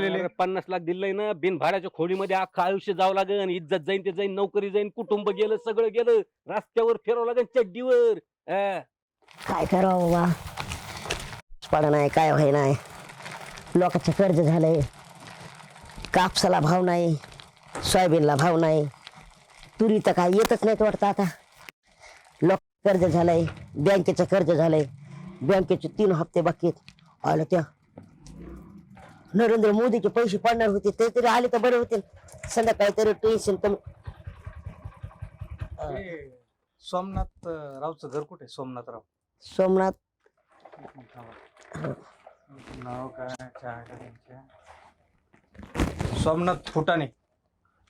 राहिलेले. अरे पन्नास लाख दिलंय ना बिन भाड्याच्या खोडीमध्ये अख्खं आयुष्य जावं लागन इज्जत जाईन ते जाईन नोकरी जाईन कुटुंब गेलं सगळं गेलं रस्त्यावर फिरावं लागन चड्डीवर. अं. काय करावं बाबा? पडा नाही काय व्हाय नाही. लोकांचं कर्ज झालंय. कापसाला भाव नाही सोयाबीनला भाव नाही. तुरी तर काय येतच नाहीत वाटतं आता. लोक कर्ज झालंय बँकेचं कर्ज झालंय. बँकेचे तीन हप्ते बाकी आहेत. आलं त्या नरेंद्र मोदीचे पैसे पडणार होते ते तरी आले तर बरे होते. संध्याकाळी तरी टेन्शन कमी. हे सोमनाथ रावचं घर कुठे? सोमनाथ राव सोमनाथ. नाव काय? त्यांच्या सोमनाथ फुटाणे.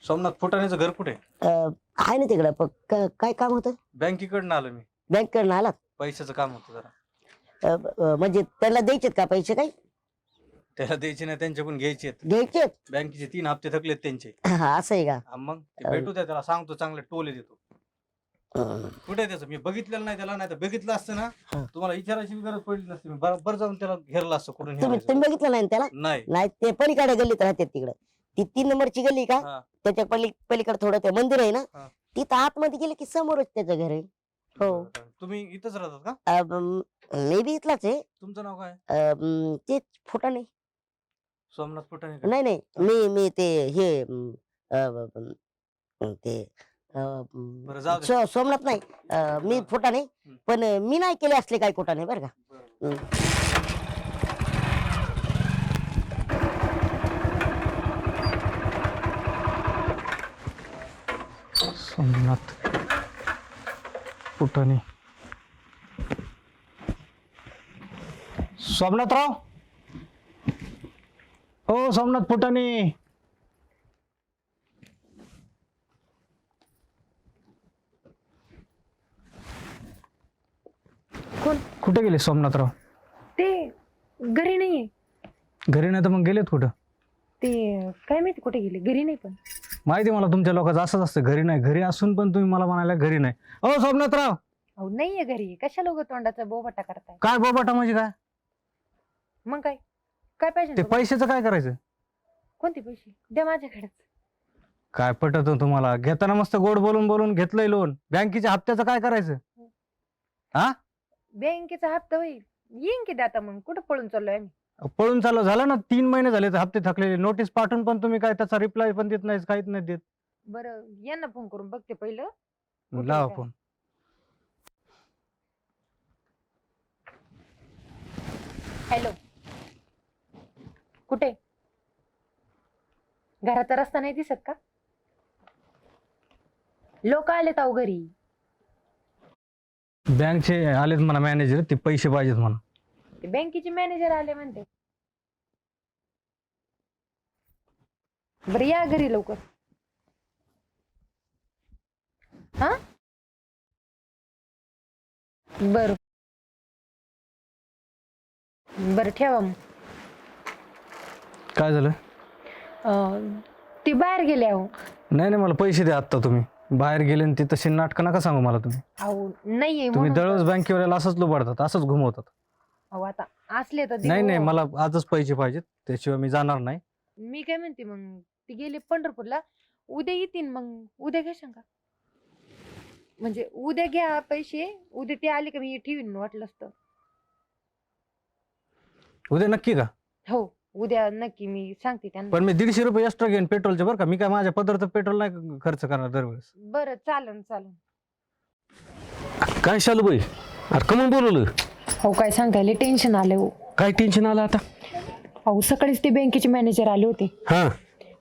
सोमनाथ फुटाणेचं घर कुठे? अं, आहे ना तिकडं क- काय काम होतं? बँकेकडनं आलो मी. बँकेकडनं आलात? पैशाचं काम होतं जरा. अ, अ, म्हणजे त्याला द्यायचेत का पैसे काही? त्याला द्यायचे नाही त्यांच्याकडून घ्यायचे आहेत. घ्यायचेत बँकेचे तीन हप्ते थकलेत त्यांचे. असं आहे का? हा, मग ते भेटू द्या त्याला सांगतो चांगले टोले देतो. अं, कुठे आहे त्याचं? मी बघितलेलं नाही त्याला नाही तर बघितलं असतं ना. हा. तुम्हाला विचारायची बी गरज पडली नसती. मी बरोबर जाऊन त्याला घेरलं असतं कुठून तुम्ही हेरायचं. तुम्ही बघितलं नाही ना त्याला? नाही. नाही ते पलीकडे गल्लीत राहतात तिकडं. ती तीन नंबरची गल्ली का? हा. त्याच्या पली पलीकडे थोडं ते मंदिर आहे ना? हा. तिथं आतमध्ये गेले की समोरच त्याचं घर आहे. हो. तुम्ही इथंच राहतात का? मे बी इथलाच आहे. तुमचं नाव काय? अं, तेच फोटा नाही सोमनाथ फुटाणे का? नाही नाही मी मी ते हे अं, अं, अं, ते अं, बरं, जाऊ दे. सो- सोमनाथ नाही अं, मी फोटा नाही. पण अं, मी नाही केले असले काही कोटा नाही बरं का बरं. सोमनाथ फुटाणे सोमनाथराव हो सोमनाथ फुटाणे. कोण? कुठे गेले सोमनाथराव? ते घरी नाहीये. घरी नाही तर मग गेलेत कुठं? ते काय माहिती कुठे गेले? घरी नाही पण. माहिती मला तुमच्या लोकांचं असंच असतं. घरी नाही. घरी असून पण तुम्ही मला म्हणायला घरी नाही. हो सोमनाथराव! अहो नाहीये घरी. कशा लोक तोंडाचा बोबाटा करताय? काय बोबाटा म्हणजे काय? मग काय? काय पाहिजे ते तुम्हाला? पैशाचं काय करायचं? कोणते पैसे? द्या माझ्याकडेच. काय पटत तुम्हाला? घेताना मस्त गोड बोलून बोलून घेतलंय लोन बँकेच्या हप्त्याचं काय करायचं? बँकेचा हप्ता होईल. येईन की आता मग? कुठं पळून चाललोय आम्ही? पळून चालू झालं ना तीन महिने झाले हप्ते थकलेले. नोटीस पाठवून पण तुम्ही काय त्याचा रिप्लाय पण देत नाही काहीच नाही देत. बरं यांना फोन करून बघते पहिलं. कुठे लावा? फोन हॅलो कुठे? घराचा रस्ता नाही दिसत का? लोक आलेत अहो घरी. बँकचे आलेत म्हणा मॅनेजर ते पैसे पाहिजेत म्हणा. ते बँकेचे मॅनेजर आले म्हणते. बरं या घरी लवकर. हा? बर. बर ठेवा मग. काय झालं? अं, ते बाहेर गेले अहो. नाही नाही मला पैसे द्या आत्ता तुम्ही. बाहेर गेले आणि ते तशी नाटकं नका सांगू मला तुम्ही. अहो नाहीये तुम्ही म्हणून दररोज. बँकेवर असंच लुबाडतात असंच घुमवतात. अहो आता असले तर नाही देऊ. नाही मला आजच पैसे पाहिजेत त्याशिवाय मी जाणार नाही. मी काय म्हणते मग ते गेले पंढरपूरला उद्या येतील मग उद्या घ्या शंका. म्हणजे उद्या घ्या पैसे उद्या ते आले का मी ठेवीन वाटलं असतं उद्या नक्की का? हो. उद्या नक्की मी सांगते त्यांना. पण मी दीडशे रुपये एक्स्ट्रा घेईन पेट्रोलचे बरं का. मी काय माझ्या पदरचं पेट्रोल नाही खर्च करणार दरवेळेस. बरं चालन चालन. काय शालू बाई अरे कमून बोलवलं. हो काय सांगताय टेन्शन आले हो. काय टेन्शन आलं आता? अहो सकाळीच ते बँकेचे मॅनेजर आले होते. हा.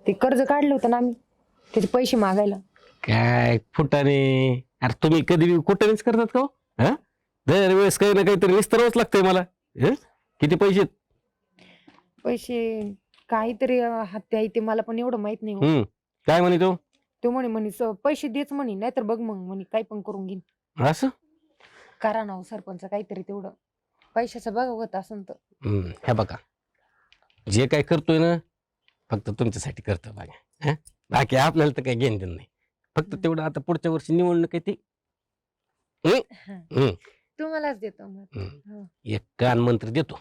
ते कर्ज काढलं होतं ना आम्ही त्याचे पैसे मागायला. काय फुटाने? अरे तुम्ही कधी बी कुठेच करतात का हो? हा? दरवेळेस काही ना काहीतरी विस्तारावंच लागतंय मला. हं? किती पैसे आहेत? पैसे काहीतरी हत्या ते मला पण एवढं माहीत नाही हो. हम्म. काय म्हणे तो? तो म्हणे म्हणे "स- पैसे देच म्हणे नाहीतर बघ मग म्हणे काय पण करून घेईन. असं? करा ना हो सरपंच काहीतरी तेवढं. पैशाचं बघा होत असं तर. हम्म, हे बघा. जे काय करतोय ना फक्त तुमच्यासाठी करतो बघा हं? बाकी आपल्याला तर काही घेणं देणं नाही. फक्त हम्म. तेवढं आता पुढच्या वर्षी निवडणूक आहे ती. तुम्हालाच देतो मग. हम्म. हो. एक कान मंत्र देतो.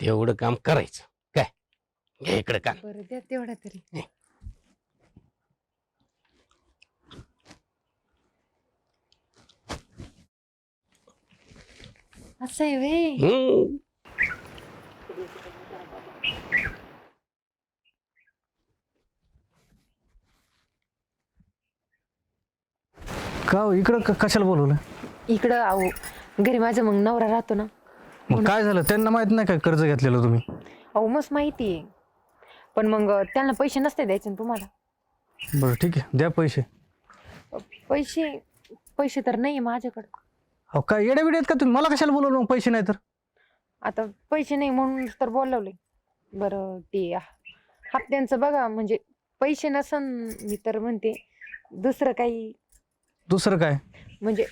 तेवढं काम करायचं. काय? घे इकडे का बरं द्या तेवढा तरी. असं आहे वे हम्म. का हो, इकडं क- कशाला बोलवलं? इकडं आहो घरी माझा मग नवरा राहतो ना. मग काय झालं? त्यांना माहीत नाही काय कर्ज घेतलेलं तुम्ही? अहो मस्त माहिती आहे. पण मग त्यांना पैसे नसते द्यायचे ना तुम्हाला? बरं ठीक आहे. द्या पैसे. पैसे पैसे तर नाही माझ्याकडं. अहो काय येड्या बिड्यात का तुम्ही? मला कशाला बोलवलं मग पैसे नाही तर? आता पैसे नाही म्हणून तर बोलवले. बरं ते हप्त्यांचं बघा म्हणजे पैसे नसन मी तर म्हणते. दुसरं काही दुसरं काय? म्हणजे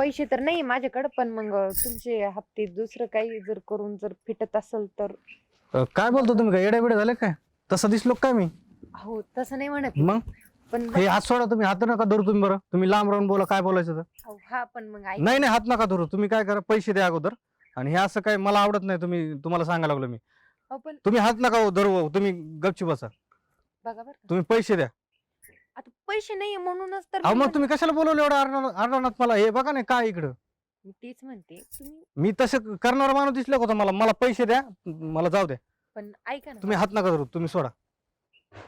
पैसे तर नाही माझ्याकडं पण मग तुमचे हप्ते दुसरं काही जर करून जर फिटत असेल तर. अ, काय बोलतो तुम्ही काय? येड्या बिड्या झाले काय? तसं दिसलो काय मी? हो तसं नाही म्हणत. मग? पण हे हात सोडा तुम्ही हात नका धरू तुम्ही बरं. तुम्ही लांब राहून बोला काय बोलायचं तर. अहो, हा पण मग ऐक नाही नाही हात नका धरू. तुम्ही काय करा पैसे द्या अगोदर. आणि हे असं काय मला आवडत नाही तुम्ही तुम्हाला सांगायला लागलो मी. अहो, पण तुम्ही हात नका धरू तुम्ही गपची बसा. बघा बरं का. तुम्ही पैसे द्या. आता पैसे नाही म्हणूनच तर अहो मी मग तुम्ही कशाला बोलवलं एवढं अर्धानात मला? हे बघा नाही काय इकडं. मी तेच म्हणते तुम्ही मी तसं करणारा माणूस दिसला होता मला? मला पैसे द्या मला जाऊ द्या. पण ऐका ना तुम्ही हात नका धरू तुम्ही सोडा.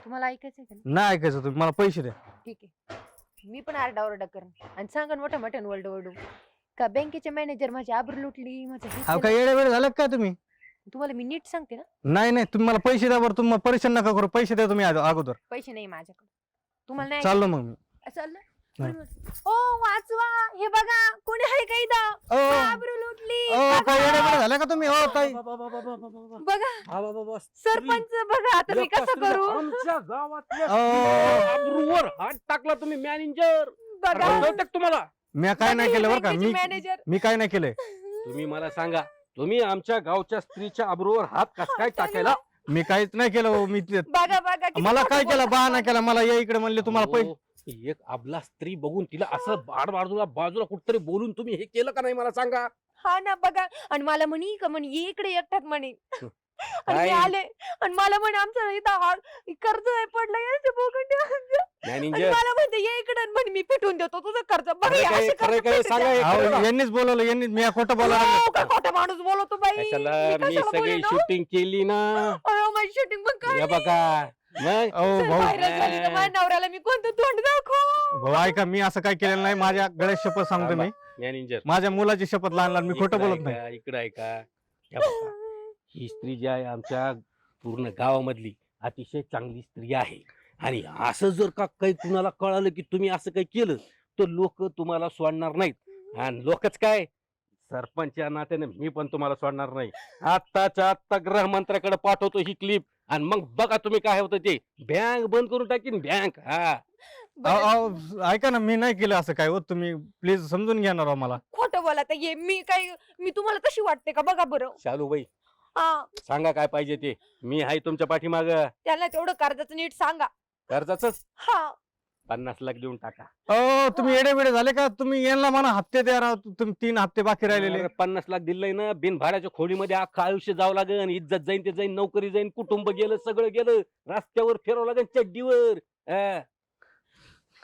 तुम्हाला ऐकायचंय का नाही? नाही ऐकायचं तुम्ही मला पैसे द्या. ठीक आहे. मी पण आरडाओरडा करेन. आणि सांगा मोठ्या मोठ्यानं वर्ल्ड वर्डू का बँकेचे मॅनेजर माझी आबर लुटली माझं हे अहो केलं. काय येड्या वेळ झालं काय तुम्ही? तुम्हाला मी नीट सांगते ना? नाही नाही तुम्ही मला पैसे द्या बरं तुम्ही परेशान नका करू पैसे द्या तुम्ही आध- अगोदर. पैसे नाही माझ्याकडे. तुम्हाला नाही चाललो मग मी. ओ वाचवा. हे बघा कोणी आहे का इथं? ओ, लुटली. ओ, काय झालं का तुम्ही? हो ताई बघा सरपंच बघा आता मी कसं करू? आमच्या गावातल्या अहो. अब्रूवर हात टाकला तुम्ही मॅनेजर. बघा. तुम्हाला? मी काय नाही केलं बरं का? मी मॅनेजर मी काय नाही केलंय? तुम्ही मला सांगा तुम्ही आमच्या गावच्या स्त्रीच्या अब्रूवर हात कस काय टाकायला? मी काहीच नाही केलं हो, मी ते- बघा. किती मला काय केलं बोलता. केला मला या इकडे म्हणले तुम्हाला पैसे अहो, एक आपला स्त्री बघून तिला असं बाड बाजूला बाजूला कुठतरी बोलून तुम्ही हे केलं का नाही मला सांगा हा ना बघा आणि मला म्हणी का म्हणे ये इकडे एकट्यात म्हणे आणि मी काय? आले आणि मला म्हणे आमचं इथं हा- कर्ज आहे पडलं याचे बोगंडे आणि मॅनेजर मला म्हणते ये इकडे आणि म्हणे मी फिटून देतो तुझं कर्ज बघा खरं काय- असे खरं कर्ज काय फिटून सांगा द्या. हे अहो, खरं. यांनीच बोलवलं यांनी मी खोटं. काय खोटा माणूस बोलवतो बाई कशाला मी सगळी? शूटिंग केली ना शूटिंग पण हे काढली. बघा मग अहो जर भाऊ. व्हायरल झाली तर माझ्या नवऱ्याला मी कोणतं तोंड दाखवू? भाऊ ऐका मी असं काय केलेलं नाही. माझ्या गळ्यात शपथ सांगतो मी. मॅनेजर माझ्या मुलाची शपथ लहान लहान मी खोटं बोलत नाही. इकडे आहे का हे बघा, ही स्त्री जी आहे आमच्या पूर्ण गावामधली अतिशय चांगली स्त्री आहे. आणि असं जर का काही कुणाला कळालं की तुम्ही असं काही केलं तर लोक तुम्हाला सोडणार नाहीत. आणि लोकच काय? सरपंच या नात्याने मी पण तुम्हाला सोडणार नाही. आत्ताच्या आत्ता गृहमंत्र्याकडे पाठवतो ही क्लिप आणि मग बघा तुम्ही काय होतं ते. बँक बंद करून टाकीन बँक हा. अहो, अहो, ऐका ना मी नाही केलं असं काय हो तुम्ही प्लीज समजून घ्या ना राव मला. खोटं बोला तर ये मी काय मी तुम्हाला तशी वाटते का? बघा बरं. शालूबाई हा. सांगा काय पाहिजे ते. मी आहे तुमच्या पाठीमाग. त्याला तेवढं कर्जाचं नीट सांगा. कर्जाच हा. पन्नास लाख देऊन टाका. अहो तुम्ही येडे बिडे झाले का? तुम्ही यांना म्हणा हप्ते द्या राव तुम्ही तीन हप्ते बाकी राहिलेले. अरे पन्नास लाख दिलंय ना बिन भाड्याच्या खोलीमध्ये अख्खं आयुष्य जावं लागेल इज्जत जाईन ते जाईन नोकरी जाईन कुटुंब गेलं सगळं गेलं रस्त्यावर फिरावं लागेल चड्डीवर. हा.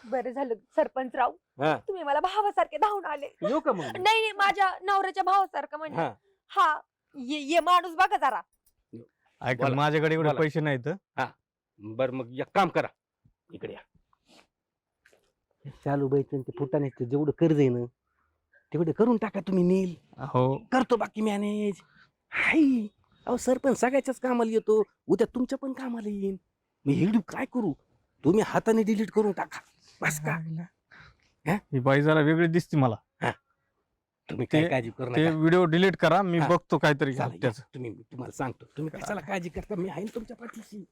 बरं झालं सरपंच राव हा. तुम्ही मला भावासारखे धावून आले. येऊ का मग? नाही नाही माझ्या नवऱ्याच्या भावासारखं म्हणजे. हा. हा ये ये माणूस बघा जरा. ऐका बोला. माझ्याकडे एवढे बोला. पैसे नाहीत बर मग एक काम करा. इकडे या. चालू बाईचं ते फुटाण्याचं जेवढं कर्ज आहे ना तेवढे करून टाका तुम्ही नील. हो. करतो बाकी मॅनेज हाय. अहो सरपंच सगळ्याच्याच कामाला येतो. उद्या तुमच्या पण कामाला येईन. मी हिडू काय करू? तुम्ही हाताने डिलीट करून टाका. बस का? ही? बाई जरा वेगळी दिसते मला. तुम्ही काय ते- काळजी करू ते नका. व्हिडिओ डिलीट करा मी हा. बघतो काहीतरी तुम्ही तुम्हाला सांगतो. तुम्ही कशाला काळजी करता? मी आहे ना तुमच्या पाठीशी.